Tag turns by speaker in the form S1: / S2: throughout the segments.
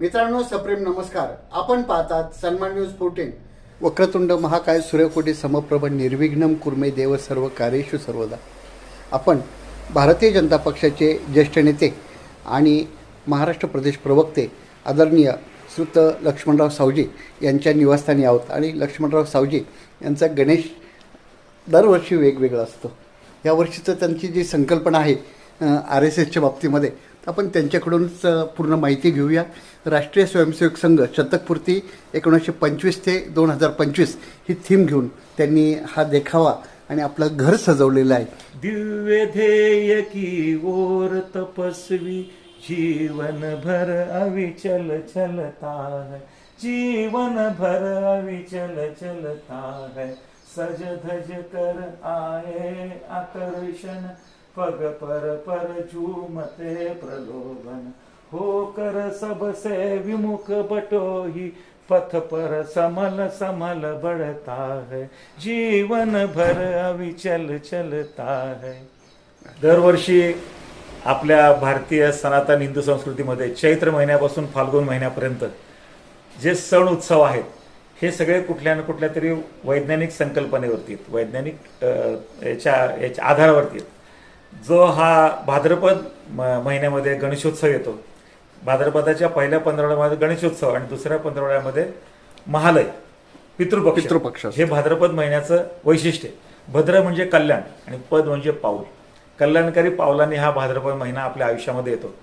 S1: मित्रांनो सप्रेम नमस्कार. आपण पाहतात सन्मान न्यूज फोर्टीन. वक्रतुंड महाकाय सूर्यकोटी समप्रभ निर्विघ्नम कुर्मे देव सर्व कार्येषु सर्वदा. आपण भारतीय जनता पक्षाचे ज्येष्ठ नेते आणि महाराष्ट्र प्रदेश प्रवक्ते आदरणीय श्रुत लक्ष्मणराव सावजी यांच्या निवासस्थानी आहोत. आणि लक्ष्मणराव सावजी यांचा गणेश दरवर्षी वेगवेगळा असतो. या वर्षीचं त्यांची जी संकल्पना आहे आर एस एसच्या बाबतीमध्ये आपण त्यांच्याकडूनच पूर्ण माहिती घेऊया. राष्ट्रीय स्वयंसेवक संघ शतकपूर्ती एकोणीसशे पंचवीस ते दोन हजार पंचवीस ही थीम घेऊन त्यांनी हा देखावा आणि आपलं घर सजवलेलं आहे.
S2: दिव्य ध्येय की ओर तपस्वी जीवन भर अविचल चलता है. जीवन भर अविचल चलता है. सज धज कर आए आकर्षण पग पर पर झूमते प्रलोभन होकर सबसे विमुख बटोही पथ पर समल समल बढ़ता है जीवन भर अविचल चलता है दरवर्षी आपल्या भारतीय सनातन हिंदू संस्कृतीमध्ये चैत्र महिन्यापासून फाल्गुन महिन्यापर्यंत जे सण उत्सव आहेत हे सगळे कुठल्या ना कुठल्या तरी वैज्ञानिक संकल्पनेवरती आहेत. वैज्ञानिक याच्या याच्या आधारावरती आहेत. जो हा भाद्रपद म- महिन्यामध्ये गणेशोत्सव येतो. भाद्रपदाच्या पहिल्या पंधरवड्यामध्ये गणेशोत्सव आणि दुसऱ्या पंधरवड्यामध्ये महालय पितृपक्ष.
S1: पितृपक्ष.
S2: हे भाद्रपद महिन्याचं वैशिष्ट्य आहे. भद्र म्हणजे कल्याण आणि पद म्हणजे पाऊल. कल्याणकारी पावलांनी हा भाद्रपद महिना आपल्या आयुष्यामध्ये येतो.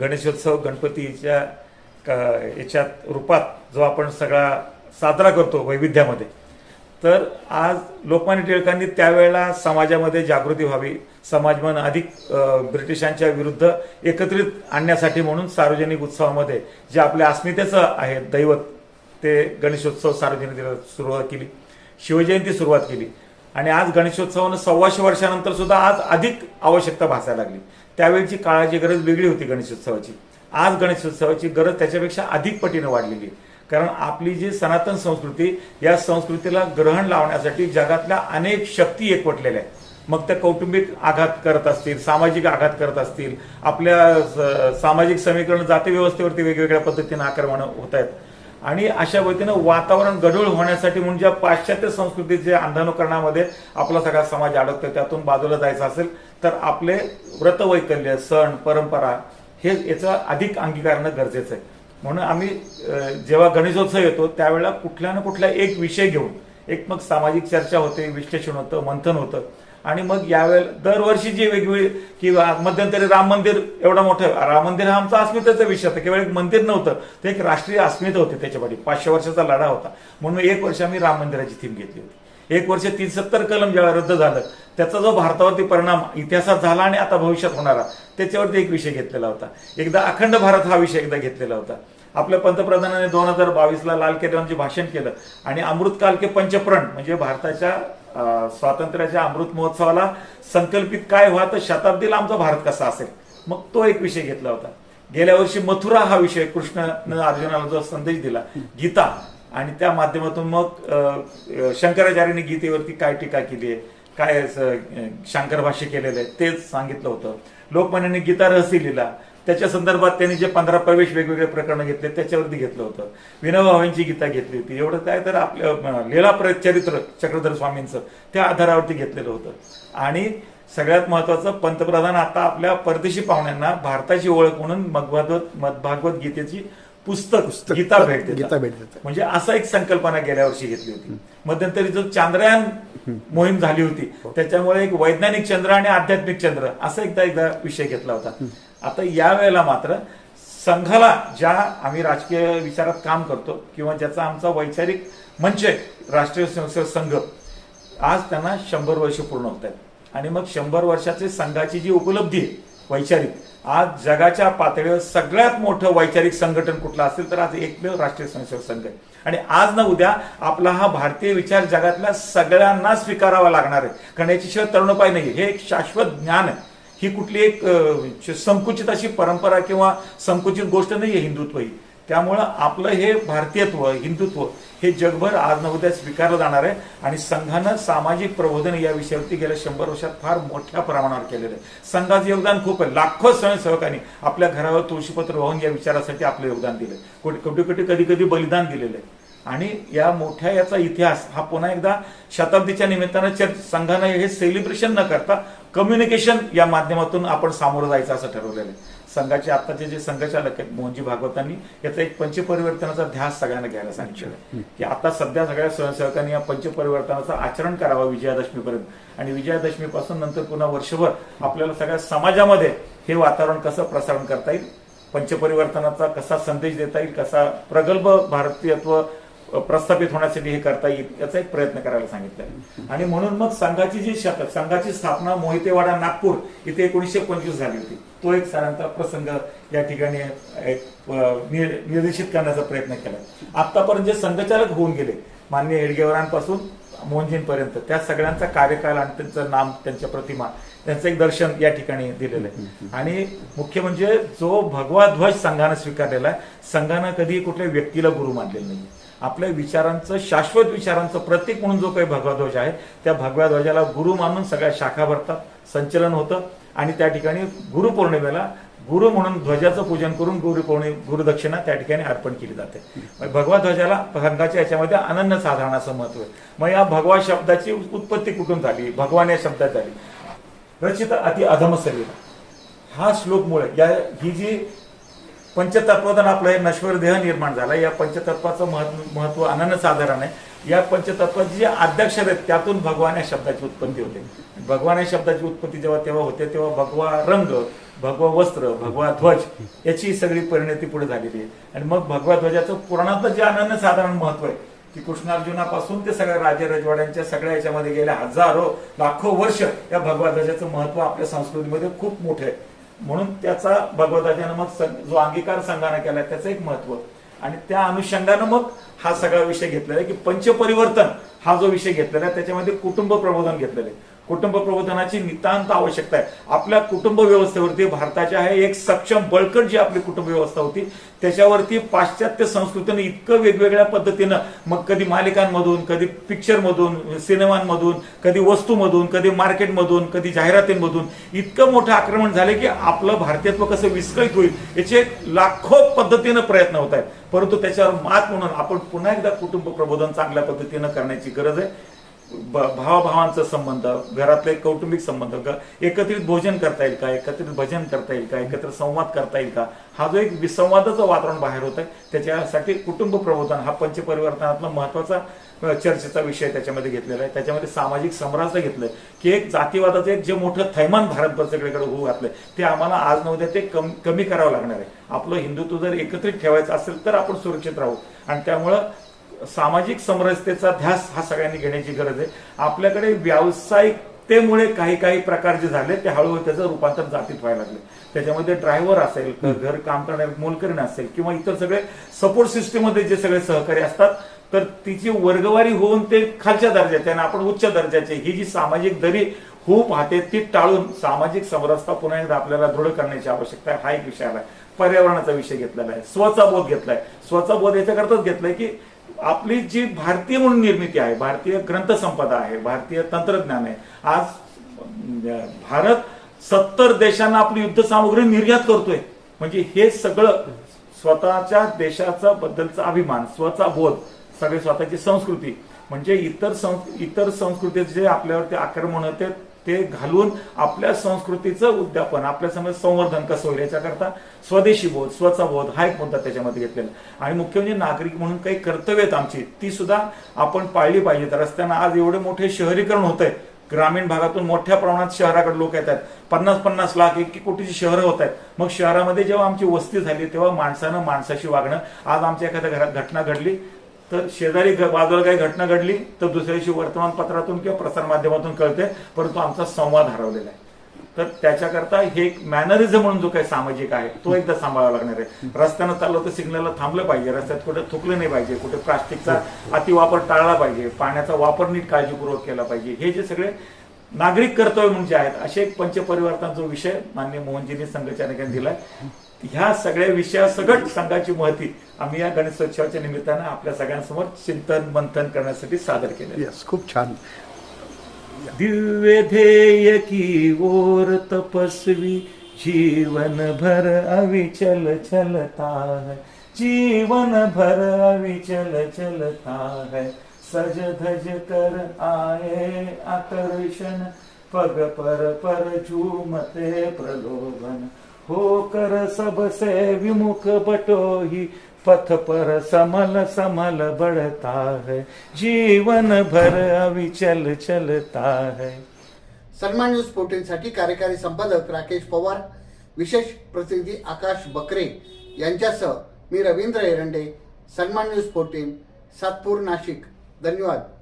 S2: गणेशोत्सव गणपतीच्या याच्यात रूपात जो आपण सगळा साजरा करतो वैविध्यामध्ये तर आज लोकमान्य टिळकांनी त्यावेळेला समाजामध्ये जागृती व्हावी. समाजमन अधिक ब्रिटिशांच्या विरुद्ध एकत्रित आणण्यासाठी म्हणून सार्वजनिक उत्सवामध्ये जे आपल्या अस्मितेचं आहे दैवत ते गणेशोत्सव सार्वजनिक सुरुवात केली. शिवजयंती सुरुवात केली. आणि आज गणेशोत्सवानं सव्वाशे वर्षानंतर सुद्धा आज अधिक आवश्यकता भासायला लागली. त्यावेळची काळाची गरज वेगळी होती गणेशोत्सवाची. आज गणेशोत्सवाची गरज त्याच्यापेक्षा अधिक पटीनं वाढलेली आहे. कारण आपली जी सनातन संस्कृती या संस्कृतीला ग्रहण लावण्यासाठी जगातल्या अनेक शक्ती एकवटलेल्या आहेत. मग त्या कौटुंबिक आघात करत असतील सामाजिक आघात करत असतील आपल्या स- सामाजिक समीकरण जाती व्यवस्थेवरती वेगवेगळ्या पद्धतीने आक्रमण होत आहेत. आणि अशा पद्धतीनं वातावरण गढूळ होण्यासाठी म्हणजे ज्या पाश्चात्य संस्कृतीच्या अंधानुकरणामध्ये आपला सगळा समाज अडकतो त्यातून बाजूला जायचं असेल तर आपले व्रतवैकल्य सण परंपरा हे याचं अधिक अंगीकारणं गरजेचं आहे. म्हणून आम्ही जेव्हा गणेशोत्सव येतो त्यावेळेला कुठल्या ना कुठला एक विषय घेऊन एक मग सामाजिक चर्चा होते विश्लेषण होतं मंथन होतं. आणि मग यावेळेला दरवर्षी जी वेगवेगळी किंवा मध्यंतरी राम मंदिर एवढं मोठं राम मंदिर हा आमचा अस्मितेचा विषय होता. केवळ एक मंदिर नव्हतं ते एक राष्ट्रीय अस्मिता होती त्याच्यापाठी. पाचशे वर्षाचा लढा होता. म्हणून एक वर्ष आम्ही राम मंदिराची थीम घेतली होती. एक वर्ष तीन सत्तर कलम जेव्हा रद्द झालं त्याचा जो भारतावरती परिणाम इतिहासात झाला आणि आता भविष्यात होणारा त्याच्यावरती एक विषय घेतलेला होता. एकदा अखंड भारत हा विषय एकदा घेतलेला होता. आपल्या पंतप्रधानांनी दोन हजार बावीसला लाल किल्ल्यावरचे भाषण केलं. आणि अमृतकाल के पंचप्रण म्हणजे भारताच्या स्वातंत्र्याच्या अमृत महोत्सवाला संकल्पित काय व्हा तर शताब्दीला आमचा भारत कसा असेल? मग तो एक विषय घेतला होता. गेल्या वर्षी मथुरा हा विषय कृष्णनं अर्जुनाला जो संदेश दिला गीता आणि त्या माध्यमातून मग शंकराचार्याने शंकराचार्यांनी गीतेवरती काय टीका केली आहे काय असं, शंकर भाष्य केलेलं आहे तेच सांगितलं होतं. लोकमान्यांनी गीता रहस्य लिहिला. त्याच्या संदर्भात त्यांनी जे पंधरा प्रवेश वेगवेगळे प्रकरण घेतले त्याच्यावरती घेतलं होतं. विनोबा भावेंची गीता घेतली होती. एवढं काय तर आपलं लीला चरित्र चक्रधर स्वामींचं त्या आधारावरती घेतलेलं होतं. आणि सगळ्यात महत्वाचं पंतप्रधान आता आपल्या परदेशी पाहुण्यांना भारताची ओळख म्हणून मगभागवत मदभागवत गीतेची पुस्तक गीता भेट.
S1: गीता भेट.
S2: म्हणजे असा एक संकल्पना गेल्या वर्षी घेतली होती. मध्यंतरी जो चांद्रयान मोहीम झाली होती त्याच्यामुळे एक वैज्ञानिक चंद्र आणि आध्यात्मिक चंद्र असा एकदा एकदा विषय घेतला होता. आता या वेळेला मात्र संघाला ज्या आम्ही राजकीय विचारात काम करतो किंवा ज्याचा आमचा वैचारिक मंच आहे राष्ट्रीय स्वयंसेवक संघ आज त्यांना शंभर वर्ष पूर्ण होत आहेत. आणि मग शंभर वर्षाचे संघाची जी उपलब्धी आहे वैचारिक आज जगाच्या पातळीवर सगळ्यात मोठं वैचारिक संघटन कुठलं असेल तर आज एकमेव राष्ट्रीय स्वयंसेवक संघ आहे. आणि आज ना उद्या आपला हा भारतीय विचार जगातल्या सगळ्यांना स्वीकारावा लागणार आहे. कारण याच्याशिवाय तरुणोपाय नाही हे एक शाश्वत ज्ञान आहे. ही कुठली एक संकुचित अशी परंपरा किंवा संकुचित गोष्ट नाही आहे हिंदुत्व ही. त्यामुळं आपलं हे भारतीयत्व हिंदुत्व हे जगभर आज न उद्या स्वीकारलं जाणार आहे आणि संघानं सामाजिक प्रबोधन या विषयावरती गेल्या शंभर वर्षात फार मोठ्या प्रमाणावर केलेलं आहे. संघाचं योगदान खूप आहे. लाखो स्वयंसेवकांनी आपल्या घरावर तुळशीपत्र वाहून या विचारासाठी आपलं योगदान दिलं कुठे कुठे कुठे कधी कधी बलिदान दिलेलं आहे. आणि या मोठ्या याचा इतिहास हा पुन्हा एकदा शताब्दीच्या निमित्तानं चर्च संघानं हे सेलिब्रेशन न करता कम्युनिकेशन या माध्यमातून आपण सामोरं जायचं असं ठरवलेलं आहे. संघाचे आत्ताचे जे संघचालक आहेत मोहनजी भागवतांनी याचा एक पंचपरिवर्तनाचा ध्यास सगळ्यांना घ्यायला सांगितलेला आहे. की आता सध्या सगळ्या स्वयंसेवकांनी या पंचपरिवर्तनाचं आचरण करावं विजयादशमीपर्यंत. आणि विजयादशमीपासून नंतर पुन्हा वर्षभर आपल्याला सगळ्या समाजामध्ये हे वातावरण कसं प्रसारण करता येईल? पंचपरिवर्तनाचा कसा संदेश देता येईल? कसा प्रगल्भ भारतीयत्व प्रस्थापित होण्यासाठी हे करता येईल याचा एक प्रयत्न करायला सांगितलं. आणि म्हणून मग संघाची जी शतक संघाची स्थापना मोहितेवाडा नागपूर इथे एकोणीसशे पंचवीस झाली होती. तो एक सरांचा प्रसंग या ठिकाणी निर्देशित करण्याचा प्रयत्न केला. आतापर्यंत जे संघचालक होऊन गेले मान्य हेडगेवरांपासून मोहनजींपर्यंत त्या सगळ्यांचा कार्यकाल आणि त्यांचं नाम त्यांच्या प्रतिमा त्यांचं एक दर्शन या ठिकाणी दिलेलं आहे. आणि मुख्य म्हणजे जो भगवा ध्वज संघानं स्वीकारलेला आहे संघानं कधी कुठल्या व्यक्तीला गुरु मानलेला नाही आपल्या विचारांचं शाश्वत विचारांचं प्रतीक म्हणून जो काही भगवा ध्वज आहे त्या भगव्या ध्वजाला गुरु मानून सगळ्या शाखा भरतात संचलन होतं. आणि त्या ठिकाणी गुरुपौर्णिमेला गुरु म्हणून ध्वजाचं पूजन करून गुरुपौर्णि गुरुदक्षिणा त्या ठिकाणी अर्पण केली जाते. मग भगवा ध्वजाला संघाच्या याच्यामध्ये अनन्य साधारण असं महत्त्व आहे. मग या भगवा शब्दाची उत्पत्ती कुठून झाली? भगवान या शब्दात झाली. रचित अति अधम शरीर. हा श्लोकमुळे या ही जी पंचतत्वातून आपलं हे नश्वर देह निर्माण झाला. या पंचतत्वाचं महत्त्व महत्त्व अनन्यसाधारण आहे. या पंचतत्वाची जी अध्यक्षर आहेत त्यातून भगवान या शब्दाची उत्पत्ती होते. भगवान या शब्दाची उत्पत्ती जेव्हा तेव्हा होते तेव्हा भगवा रंग भगवा वस्त्र भगवा ध्वज याची सगळी परिणती पुढे झालेली आहे. आणि मग भगवा ध्वजाचं पुराणातलं जे अनन्यसाधारण महत्त्व आहे की कृष्णार्जुनापासून ते सगळ्या राजे रजवाड्यांच्या सगळ्या याच्यामध्ये गेल्या हजारो लाखो वर्ष या भगवा ध्वजाचं महत्त्व आपल्या संस्कृतीमध्ये खूप मोठं आहे. म्हणून त्याचा भगवताच्यानं मग जो अंगीकार संघानं केला त्याचं एक महत्त्व आणि त्या अनुषंगानं मग हा सगळा विषय घेतलेला आहे की पंचपरिवर्तन हा जो विषय घेतलेला आहे त्याच्यामध्ये कुटुंब प्रबोधन घेतलेलं आहे. कुटुंब प्रबोधनाची नितांत आवश्यकता आहे. आपल्या कुटुंब व्यवस्थेवरती भारताच्या आहे एक सक्षम बळकट जी आपली कुटुंब व्यवस्था होती त्याच्यावरती पाश्चात्य संस्कृतीनं इतकं वेगवेगळ्या पद्धतीनं मग कधी मालिकांमधून कधी पिक्चरमधून सिनेमांमधून कधी वस्तूमधून कधी मार्केटमधून कधी जाहिरातींमधून इतकं मोठं आक्रमण झालं की आपलं भारतीयत्व कसं विस्कळीत होईल याचे लाखो पद्धतीनं प्रयत्न होत आहेत. परंतु त्याच्यावर मात म्हणून आपण पुन्हा एकदा कुटुंब प्रबोधन चांगल्या पद्धतीनं करण्याची गरज आहे. भावाभावांचा संबंध घरातले कौटुंबिक संबंध एकत्रित भोजन करता येईल का एकत्रित भजन करता येईल का एकत्र संवाद करता येईल का? हा जो एक विसंवादाचं वातावरण बाहेर होत आहे त्याच्यासाठी कुटुंब प्रबोधन हा पंचपरिवर्तनातला महत्त्वाचा चर्चेचा विषय त्याच्यामध्ये घेतलेला आहे. त्याच्यामध्ये सामाजिक समराज्य घेतलंय. की एक जातीवादाचं एक जे मोठं थैमान भारतभर सगळीकडे होऊ घातलंय ते आम्हाला आज न ते कम- कमी करावं लागणार आहे. आपलं हिंदुत्व जर एकत्रित ठेवायचं असेल तर आपण सुरक्षित राहू. आणि त्यामुळं सामाजिक समरसतेचा ध्यास हा सगळ्यांनी घेण्याची गरज आहे. आपल्याकडे व्यावसायिकतेमुळे काही काही प्रकार जे झाले ते हळूहळू त्याचं रूपांतर जातीत व्हायला लागले. त्याच्यामध्ये ड्रायव्हर असेल घर काम करणारे मोलकरीण असेल किंवा इतर सगळे सपोर्ट सिस्टीममध्ये जे सगळे सहकारी असतात तर तिची वर्गवारी होऊन ते खालच्या दर्जाचे आणि आपण उच्च दर्जाचे ही जी सामाजिक दरी होऊ पाहते ती टाळून सामाजिक समरसता पुन्हा एकदा आपल्याला दृढ करण्याची आवश्यकता आहे. हा एक विषय आलाय. पर्यावरणाचा विषय घेतलेला आहे. स्वचा बोध घेतलाय. स्वचा बोध याच्याकरताच घेतलाय की आपली जी भारतीय म्हणून निर्मिती आहे भारतीय ग्रंथसंपदा आहे भारतीय तंत्रज्ञान आहे आज भारत सत्तर देशांना आपली युद्ध सामग्री निर्यात करतोय. म्हणजे हे सगळं स्वतःच्या देशाचा बद्दलचा अभिमान स्वतःचा बोध सगळे स्वतःची संस्कृती. म्हणजे इतर सं- इतर संस्कृतीचे जे आपल्यावरती आक्रमण होते ते घालून आपल्या संस्कृतीचं उद्यापन आपल्यासमोर संवर्धन कसं होईल याच्याकरता स्वदेशी बोध स्वचा बोध हा एक मुद्दा त्याच्यामध्ये घेतलेला आणि मुख्य म्हणजे नागरिक म्हणून काही कर्तव्य आहेत आमची ती सुद्धा आपण पाळली पाहिजेत. रस्त्यांना आज एवढे मोठे शहरीकरण होत आहे ग्रामीण भागातून मोठ्या प्रमाणात शहराकडे लोक येतात. पन्नास पन्नास लाख एक कोटीची शहरं होत आहेत. मग शहरामध्ये जेव्हा आमची वस्ती झाली तेव्हा माणसानं माणसाशी वागणं. आज आमच्या एखाद्या घरात घटना घडली तर शेजारी बाजूला काही घटना घडली तर दुसऱ्या दिवशी वर्तमानपत्रातून किंवा प्रसारमाध्यमातून कळते परंतु आमचा संवाद हरवलेला आहे. तर त्याच्याकरता हे एक मॅनरिझम म्हणून जो काही सामाजिक आहे तो एकदा सांभाळावा लागणार आहे. रस्त्यानं चाललो तर सिग्नलला थांबलं पाहिजे रस्त्यात कुठे थुकलं नाही पाहिजे कुठे प्लास्टिकचा अतिवापर टाळला पाहिजे पाण्याचा वापर नीट काळजीपूर्वक केला पाहिजे. हे जे सगळे नागरिक कर्तव्य म्हणजे आहेत असे एक पंचपरिवर्तन जो विषय मान्य मोहनजींनी संघचालकांनी दिलाय ह्या सगळ्या विषयासकट संघाची महती आम्ही या गणेशोत्सवाच्या निमित्तानं आपल्या सगळ्यांसमोर चिंतन मंथन करण्यासाठी सादर केले
S1: यस खूप छान.
S2: दिव्य ध्येय की ओर तपस्वी जीवन भर अविचल चलता है जीवन भर अविचल चलता है। सज धज कर आए आकर्षण पग पर पर झूमते प्रलोभन। होकर सबसे विमुख बटोही पथ पर समल समल बढ़ता है जीवन भर अविचल चलता है।
S1: सन्मान न्यूज फोर्टीनसाठी कार्यकारी संपादक राकेश पवार विशेष प्रतिनिधी आकाश बकरे यांच्यासह मी रवींद्र एरंडे सन्मान न्यूज फोर्टीन सातपूर नाशिक. धन्यवाद.